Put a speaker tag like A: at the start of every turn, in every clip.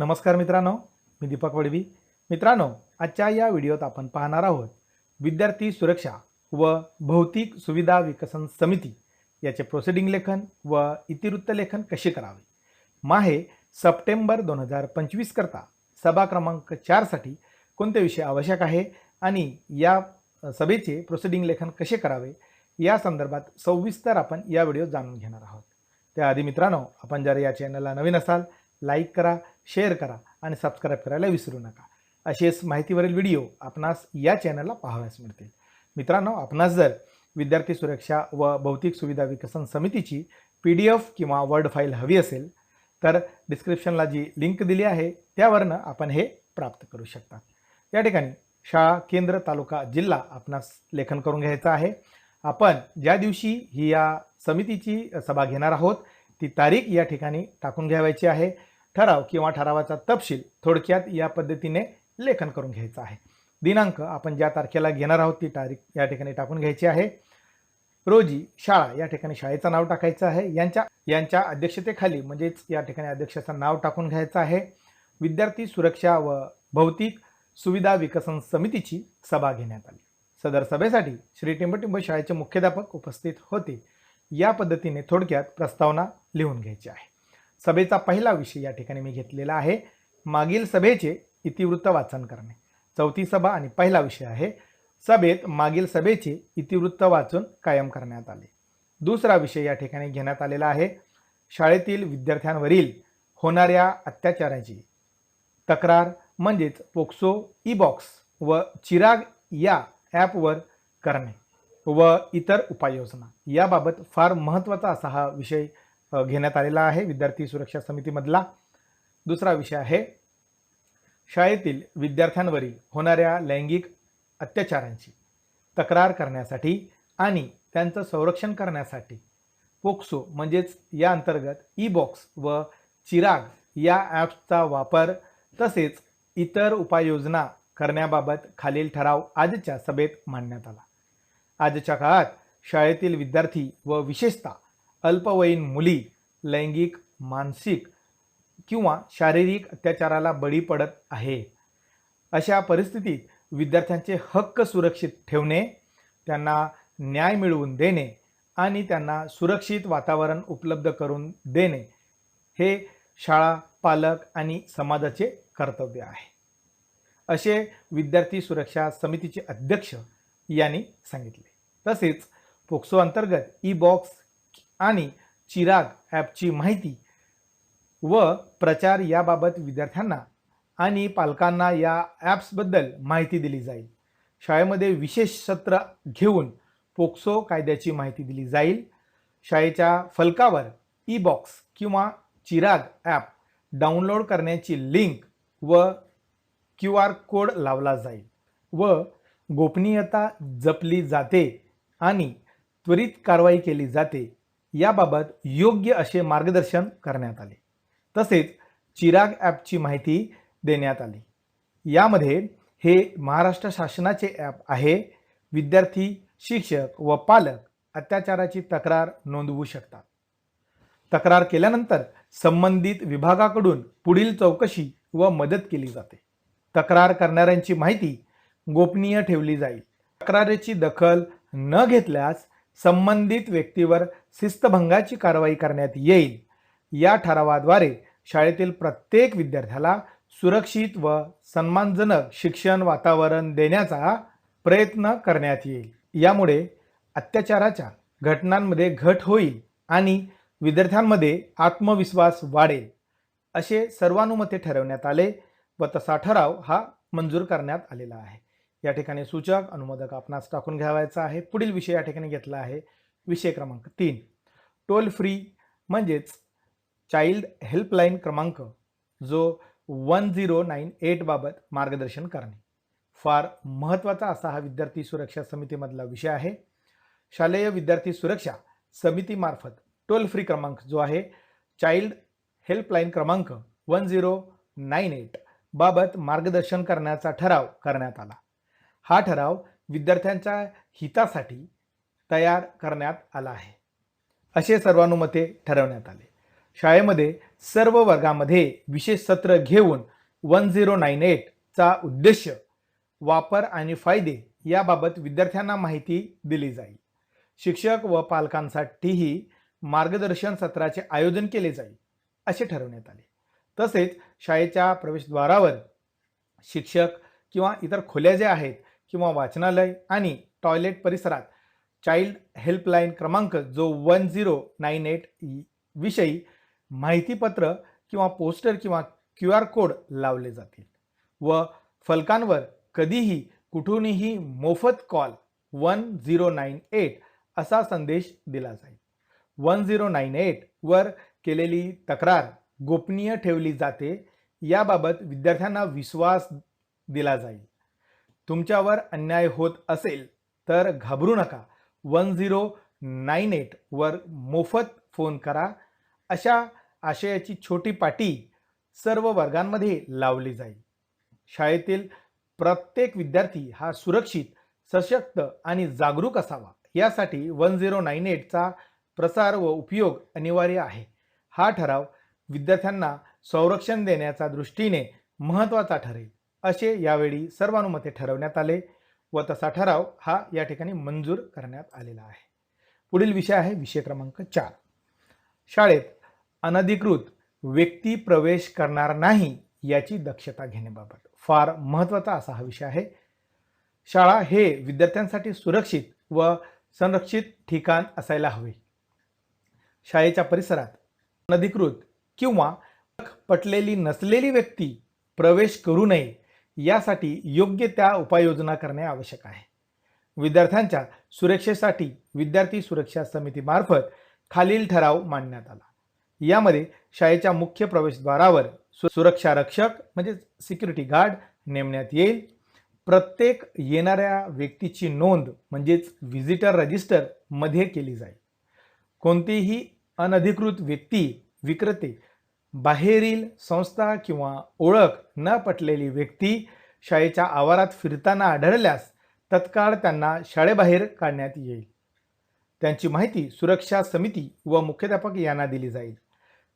A: नमस्कार मित्रांनो मी दीपक वडवी. मित्रांनो आजच्या या व्हिडिओत आपण पाहणार आहोत विद्यार्थी सुरक्षा व भौतिक सुविधा विकसन समिती याचे प्रोसिडिंग लेखन व इतिवृत्त लेखन कसे करावे? माहे सप्टेंबर दोन हजार पंचवीस करता सभा क्रमांक चारसाठी कोणते विषय आवश्यक आहे आणि या सभेचे प्रोसिडिंग लेखन कसे करावे? या संदर्भात सविस्तर आपण या व्हिडिओ जाणून घेणार आहोत. त्याआधी मित्रांनो आपण जर या चॅनलला नवीन असाल लाईक करा शेअर करा आणि सबस्क्राईब करायला विसरू नका. असेच माहितीवरील व्हिडिओ आपणास या चॅनलला पाहावयास मिळतील. मित्रांनो आपणास जर विद्यार्थी सुरक्षा व भौतिक सुविधा विकसन समितीची पी डी एफ किंवा वर्ड फाईल हवी असेल तर डिस्क्रिप्शनला जी लिंक दिली आहे त्यावरनं आपण हे प्राप्त करू शकता. या ठिकाणी शाळा केंद्र तालुका जिल्हा आपणास लेखन करून घ्यायचं आहे. आपण ज्या दिवशी ही या समितीची सभा घेणार आहोत ती तारीख या ठिकाणी टाकून घ्यावायची आहे. ठराव किंवा ठरावाचा तपशील थोडक्यात या पद्धतीने लेखन करून घ्यायचं आहे. दिनांक आपण ज्या तारखेला घेणार आहोत ती तारीख या ठिकाणी टाकून घ्यायची आहे. रोजी शाळा या ठिकाणी शाळेचं नाव टाकायचं आहे. यांच्या यांच्या अध्यक्षतेखाली म्हणजेच या ठिकाणी अध्यक्षाचं नाव टाकून घ्यायचं आहे. विद्यार्थी सुरक्षा व भौतिक सुविधा विकसन समितीची सभा घेण्यात आली. सदर सभेसाठी श्री टिंबटिंब शाळेचे मुख्याध्यापक उपस्थित होते. या पद्धतीने थोडक्यात प्रस्तावना लिहून घ्यायची आहे. सभेचा पहिला विषय या ठिकाणी मी घेतलेला आहे. मागील सभेचे इतिवृत्त वाचन करणे. चौथी सभा आणि पहिला विषय आहे. सभेत मागील सभेचे इतिवृत्त वाचून कायम करण्यात आले. दुसरा विषय या ठिकाणी घेण्यात आलेला आहे. शाळेतील विद्यार्थ्यांवरील होणाऱ्या अत्याचाराची तक्रार म्हणजेच पोक्सो ई बॉक्स व चिराग या ॲपवर करणे व इतर उपाययोजना याबाबत फार महत्त्वाचा असा हा विषय घेण्यात आलेला आहे विद्यार्थी सुरक्षा समितीमधला. दुसरा विषय आहे शाळेतील विद्यार्थ्यांवरील होणाऱ्या लैंगिक अत्याचारांची तक्रार करण्यासाठी आणि त्यांचं संरक्षण करण्यासाठी पोक्सो म्हणजेच या अंतर्गत ई बॉक्स व चिराग या ॲप्सचा वापर तसेच इतर उपाययोजना करण्याबाबत खालील ठराव आजच्या सभेत मांडण्यात आला. आजच्या काळात शाळेतील विद्यार्थी व विशेषतः अल्पवयीन मुली लैंगिक मानसिक किंवा शारीरिक अत्याचाराला बळी पडत आहे. अशा परिस्थितीत विद्यार्थ्यांचे हक्क सुरक्षित ठेवणे त्यांना न्याय मिळवून देणे आणि त्यांना सुरक्षित वातावरण उपलब्ध करून देणे हे शाळा पालक आणि समाजाचे कर्तव्य आहे. असे विद्यार्थी सुरक्षा समितीचे अध्यक्ष यांनी सांगितले. तसेच पोक्सो अंतर्गत ई बॉक्स आणि चिराग ॲपची माहिती व प्रचार याबाबत विद्यार्थ्यांना आणि पालकांना या ॲप्सबद्दल माहिती दिली जाईल. शाळेमध्ये विशेष सत्र घेऊन पोक्सो कायद्याची माहिती दिली जाईल. शाळेच्या फलकावर ई बॉक्स किंवा चिराग ॲप डाउनलोड करण्याची लिंक व क्यू आर कोड लावला जाईल व गोपनीयता जपली जाते आणि त्वरित कारवाई केली जाते. याबाबत योग्य असे मार्गदर्शन करण्यात आले. तसेच चिराग ॲपची माहिती देण्यात आली. यामध्ये हे महाराष्ट्र शासनाचे ॲप आहे. विद्यार्थी शिक्षक व पालक अत्याचाराची तक्रार नोंदवू शकतात. तक्रार केल्यानंतर संबंधित विभागाकडून पुढील चौकशी व मदत केली जाते. तक्रार करणाऱ्यांची माहिती गोपनीय ठेवली जाईल. तक्रारीची दखल न घेतल्यास संबंधित व्यक्तीवर शिस्तभंगाची कारवाई करण्यात येईल. या ठरावाद्वारे शाळेतील प्रत्येक विद्यार्थ्याला सुरक्षित व सन्मानजनक शिक्षण वातावरण देण्याचा प्रयत्न करण्यात येईल. यामुळे अत्याचाराच्या घटनांमध्ये घट होईल आणि विद्यार्थ्यांमध्ये आत्मविश्वास वाढेल. असे सर्वानुमते ठरवण्यात आले व तसा ठराव हा मंजूर करण्यात आलेला आहे. या ठिकाणी सूचक अनुमोदक आपणास टाकून घ्यावायचा आहे. पुढील विषय या ठिकाणी घेतला आहे. विषय क्रमांक तीन. टोल फ्री म्हणजेच चाइल्ड हेल्पलाईन क्रमांक जो वन झिरो नाईन एटबाबत मार्गदर्शन करणे. फार महत्त्वाचा असा हा विद्यार्थी सुरक्षा समितीमधला विषय आहे. शालेय विद्यार्थी सुरक्षा समितीमार्फत टोल फ्री क्रमांक जो आहे चाइल्ड हेल्पलाईन क्रमांक वन झिरो नाईन एट बाबत मार्गदर्शन करण्याचा ठराव करण्यात आला. हा ठराव विद्यार्थ्यांच्या हितासाठी तयार करण्यात आला आहे. असे सर्वानुमते ठरवण्यात आले. शाळेमध्ये सर्व वर्गामध्ये विशेष सत्र घेऊन वन झिरो नाईन एटचा उद्देश वापर आणि फायदे याबाबत विद्यार्थ्यांना माहिती दिली जाईल. शिक्षक व पालकांसाठीही मार्गदर्शन सत्राचे आयोजन केले जाईल असे ठरवण्यात आले. तसेच शाळेच्या प्रवेशद्वारावर शिक्षक किंवा इतर खोल्या ज्या आहेत किंवा वाचनालय आणि टॉयलेट परिसरात चाइल्ड हेल्पलाईन क्रमांक जो वन झिरो नाईन एट विषयी माहितीपत्र किंवा पोस्टर किंवा क्यू आर कोड लावले जातील. व फलकांवर कधीही कुठूनही मोफत call one zero nine eight असा संदेश दिला जाईल. वन झिरो नाईन एट वर केलेली तक्रार गोपनीय ठेवली जाते याबाबत विद्यार्थ्यांना विश्वास दिला जाईल. तुमच्यावर अन्याय होत असेल तर घाबरू नका. वन झिरो नाईन एटवर मोफत फोन करा. अशा आशयाची छोटी पाटी सर्व वर्गांमध्ये लावली जाईल. शाळेतील प्रत्येक विद्यार्थी हा सुरक्षित सशक्त आणि जागरूक असावा. यासाठी वन झिरो नाईन एटचा प्रसार व उपयोग अनिवार्य आहे. हा ठराव विद्यार्थ्यांना संरक्षण देण्याच्या दृष्टीने महत्त्वाचा ठरेल. असे यावेळी सर्वानुमते ठरवण्यात आले. व तसा ठराव हा या ठिकाणी मंजूर करण्यात आलेला आहे. पुढील विषय आहे विषय क्रमांक चार. शाळेत अनधिकृत व्यक्ती प्रवेश करणार नाही याची दक्षता घेण्याबाबत फार महत्त्वाचा असा हा विषय आहे. शाळा हे विद्यार्थ्यांसाठी सुरक्षित व संरक्षित ठिकाण असायला हवे. शाळेच्या परिसरात अनधिकृत किंवा पटलेली नसलेली व्यक्ती प्रवेश करू नये यासाठी योग्य त्या उपाययोजना करणे आवश्यक आहे. विद्यार्थ्यांच्या सुरक्षेसाठी विद्यार्थी सुरक्षा समितीमार्फत खालील ठराव मांडण्यात आला. यामध्ये शाळेच्या मुख्य प्रवेशद्वारावर सुरक्षा रक्षक म्हणजे सिक्युरिटी गार्ड नेमण्यात येईल. प्रत्येक येणाऱ्या व्यक्तीची नोंद म्हणजेच व्हिजिटर रजिस्टरमध्ये केली जाईल. कोणतीही अनधिकृत व्यक्ती विक्रेते बाहेरील संस्था किंवा ओळख न पटलेली व्यक्ती शाळेच्या आवारात फिरताना आढळल्यास तत्काळ त्यांना शाळेबाहेर काढण्यात येईल. त्यांची माहिती सुरक्षा समिती व मुख्याध्यापक यांना दिली जाईल.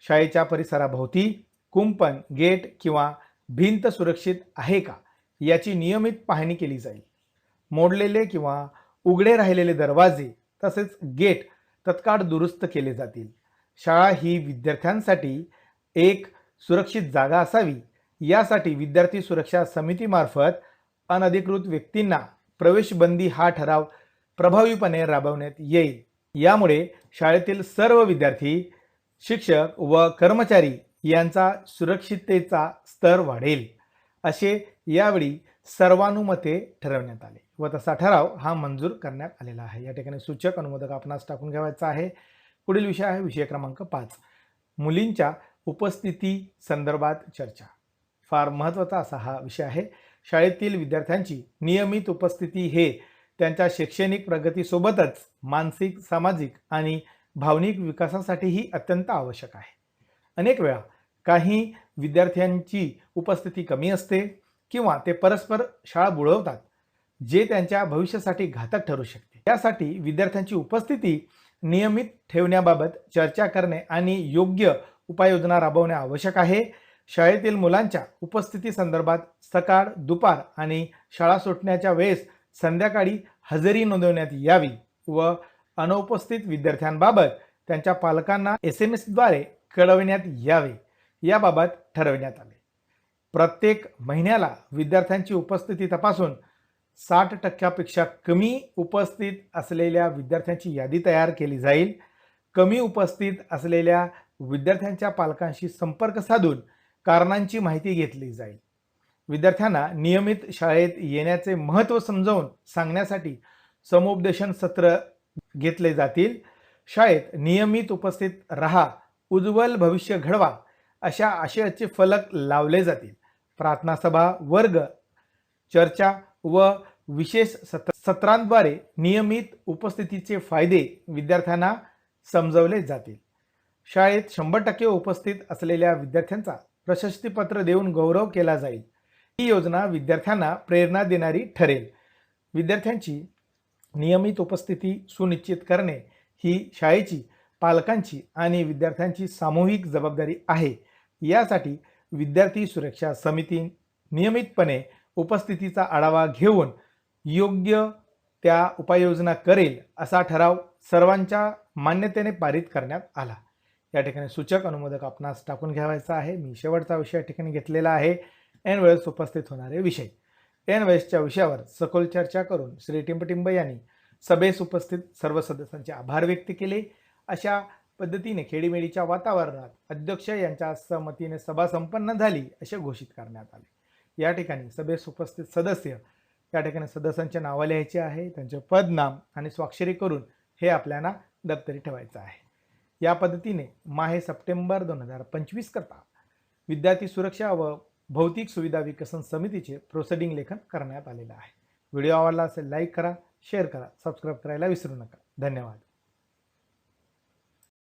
A: शाळेच्या परिसराभोवती कुंपण गेट किंवा भिंत सुरक्षित आहे का याची नियमित पाहणी केली जाईल. मोडलेले किंवा उघडे राहिलेले दरवाजे तसेच गेट तत्काळ दुरुस्त केले जातील. शाळा ही विद्यार्थ्यांसाठी एक सुरक्षित जागा असावी. यासाठी विद्यार्थी सुरक्षा समितीमार्फत अनधिकृत व्यक्तींना प्रवेशबंदी हा ठराव प्रभावीपणे राबवण्यात येईल. यामुळे शाळेतील सर्व विद्यार्थी शिक्षक व कर्मचारी यांचा सुरक्षिततेचा स्तर वाढेल असे यावेळी सर्वानुमते ठरवण्यात आले. व तसा ठराव हा मंजूर करण्यात आलेला आहे. या ठिकाणी सूचक अनुमोदक आपणास टाकून घ्यावायचा आहे. पुढील विषय आहे विषय क्रमांक पाच. मुलींच्या उपस्थिती संदर्भात चर्चा. फार महत्त्वाचा असा हा विषय आहे. शाळेतील विद्यार्थ्यांची नियमित उपस्थिती हे त्यांच्या शैक्षणिक प्रगतीसोबतच मानसिक सामाजिक आणि भावनिक विकासासाठीही अत्यंत आवश्यक आहे. अनेक वेळा काही विद्यार्थ्यांची उपस्थिती कमी असते किंवा ते परस्पर शाळा बुडवतात जे त्यांच्या भविष्यासाठी घातक ठरू शकते. त्यासाठी विद्यार्थ्यांची उपस्थिती नियमित ठेवण्याबाबत चर्चा करणे आणि योग्य उपाययोजना राबवणे आवश्यक आहे. शाळेतील मुलांच्या उपस्थिती संदर्भात सकाळ दुपार आणि शाळा सुटण्याच्या वेळेस संध्याकाळी हजेरी नोंदवण्यात यावी व अनुपस्थित विद्यार्थ्यांबाबत त्यांच्या पालकांना एस एम एसद्वारे कळविण्यात यावे याबाबत ठरविण्यात आले. प्रत्येक महिन्याला विद्यार्थ्यांची उपस्थिती तपासून साठ टक्क्यापेक्षा कमी उपस्थित असलेल्या विद्यार्थ्यांची यादी तयार केली जाईल. कमी उपस्थित असलेल्या विद्यार्थ्यांच्या पालकांशी संपर्क साधून कारणांची माहिती घेतली जाईल. विद्यार्थ्यांना नियमित शाळेत येण्याचे महत्त्व समजावून सांगण्यासाठी समुपदेशन सत्र घेतले जातील. शाळेत नियमित उपस्थित रहा उज्ज्वल भविष्य घडवा अशा आशयाचे फलक लावले जातील. प्रार्थना सभा वर्ग चर्चा व विशेष सत्र सत्रांद्वारे नियमित उपस्थितीचे फायदे विद्यार्थ्यांना समजवले जातील. शाळेत शंभर टक्के उपस्थित असलेल्या विद्यार्थ्यांचा प्रशस्तीपत्र देऊन गौरव केला जाईल. ही योजना विद्यार्थ्यांना प्रेरणा देणारी ठरेल. विद्यार्थ्यांची नियमित उपस्थिती सुनिश्चित करणे ही शाळेची पालकांची आणि विद्यार्थ्यांची सामूहिक जबाबदारी आहे. यासाठी विद्यार्थी सुरक्षा समिती नियमितपणे उपस्थितीचा आढावा घेऊन योग्य त्या उपाययोजना करेल असा ठराव सर्वांच्या मान्यतेने पारित करण्यात आला. या ठिकाणी सूचक अनुमोदक आपणास टाकून घ्यावायचा आहे. मी शेवटचा विषय या ठिकाणी घेतलेला आहे. एन वेळेस उपस्थित होणारे विषय. एन वेळेसच्या विषयावर सखोल चर्चा करून श्री टिंबटिंब यांनी सभेस उपस्थित सर्व सदस्यांचे आभार व्यक्त केले. अशा पद्धतीने खेडीमेडीच्या वातावरणात अध्यक्ष यांच्या सहमतीने सभा संपन्न झाली असे घोषित करण्यात आले. या ठिकाणी सभेस उपस्थित सदस्य या ठिकाणी सदस्यांचे नावं लिहायचे आहे. त्यांचे पदनाम आणि स्वाक्षरी करून हे आपल्याला दप्तरी ठेवायचं आहे. या पद्धतीने माहे सप्टेंबर दोन हजार पंचवीस करता विद्यार्थी सुरक्षा व भौतिक सुविधा विकसन समितीचे प्रोसिडिंग लेखन करण्यात आलेलं आहे. व्हिडिओ आवडला असेल लाईक करा शेअर करा सबस्क्राईब करायला विसरू नका. धन्यवाद.